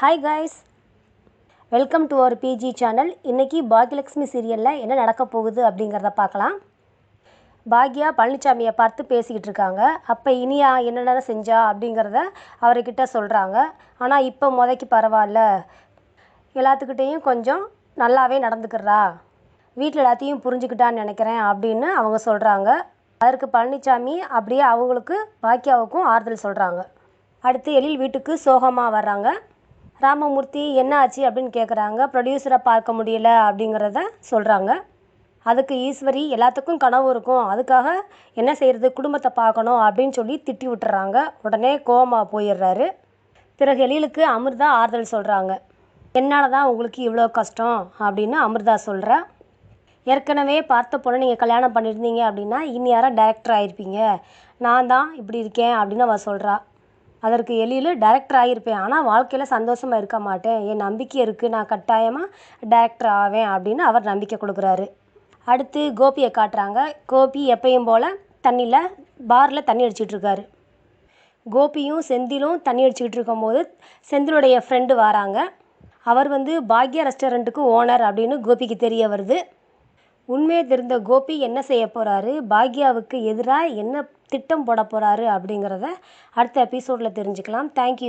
Hi guys welcome to our PG channel இன்றைக்கி பாக்யலக்ஷ்மி சீரியலில் என்ன நடக்க போகுது அப்படிங்கிறத பார்க்கலாம். பாக்யா பழனிசாமியை பார்த்து பேசிக்கிட்டு இருக்காங்க. அப்போ இனியா என்னென்ன செஞ்சா அப்படிங்கிறத அவர்கிட்ட சொல்கிறாங்க ஆனால் இப்போ முதக்கி பரவாயில்ல. எல்லாத்துக்கிட்டேயும் கொஞ்சம் நல்லாவே நடந்துக்கிறா. வீட்டில் எல்லாத்தையும் புரிஞ்சுக்கிட்டான்னு நினைக்கிறேன் அப்படின்னு அவங்க சொல்கிறாங்க அதற்கு பழனிசாமி அப்படியே அவங்களுக்கு பாக்கியாவுக்கும் ஆறுதல் சொல்கிறாங்க அடுத்து எழில் வீட்டுக்கு சோகமாக வர்றாங்க. ராமமூர்த்தி என்ன ஆச்சு அப்படின்னு கேட்குறாங்க ப்ரொடியூசரை பார்க்க முடியல அப்படிங்கிறத சொல்கிறாங்க அதுக்கு ஈஸ்வரி எல்லாத்துக்கும் கனவு இருக்கும். அதுக்காக என்ன செய்கிறது குடும்பத்தை பார்க்கணும் அப்படின்னு சொல்லி திட்டி விட்டுறாங்க. உடனே கோமா போயிடுறாரு. பிறகு எழிலுக்கு அமிர்தா ஆறுதல் சொல்கிறாங்க என்னால் தான் உங்களுக்கு இவ்வளோ கஷ்டம்? அப்படின்னு அமிர்தா சொல்கிறா ஏற்கனவே பார்த்த பொண்ணை நீங்கள் கல்யாணம் பண்ணியிருந்தீங்க அப்படின்னா இனி யாரோ டேரக்டர் ஆகிருப்பீங்க நான் தான் இப்படி இருக்கேன் அப்படின்னு அவள் சொல்கிறா அதற்கு எளியில் டேரக்டர் ஆகியிருப்பேன் ஆனால் வாழ்க்கையில் சந்தோஷமாக இருக்க மாட்டேன். என் நம்பிக்கை இருக்குது நான் கட்டாயமாக டேரக்டர் ஆவேன் அப்படின்னு அவர் நம்பிக்கை கொடுக்குறாரு. அடுத்து கோபியை காட்டுறாங்க. கோபி எப்பயும் போல் தண்ணியில் பாரில் தண்ணி அடிச்சிட்ருக்காரு கோபியும் செந்திலும் தண்ணி அடிச்சுக்கிட்டு இருக்கும்போது செந்திலுடைய ஃப்ரெண்டு வராங்க. அவர் வந்து பாக்யா ரெஸ்டாரண்ட்டுக்கு ஓனர் அப்படின்னு கோபிக்கு தெரிய வருது. உண்மையை தெரிந்த கோபி என்ன செய்ய போகிறாரு பாக்யாவுக்கு எதிராக என்ன திட்டம் போட போகிறாரு அப்படிங்கிறத அடுத்த எபிசோடில் தெரிஞ்சுக்கலாம். தேங்க்யூ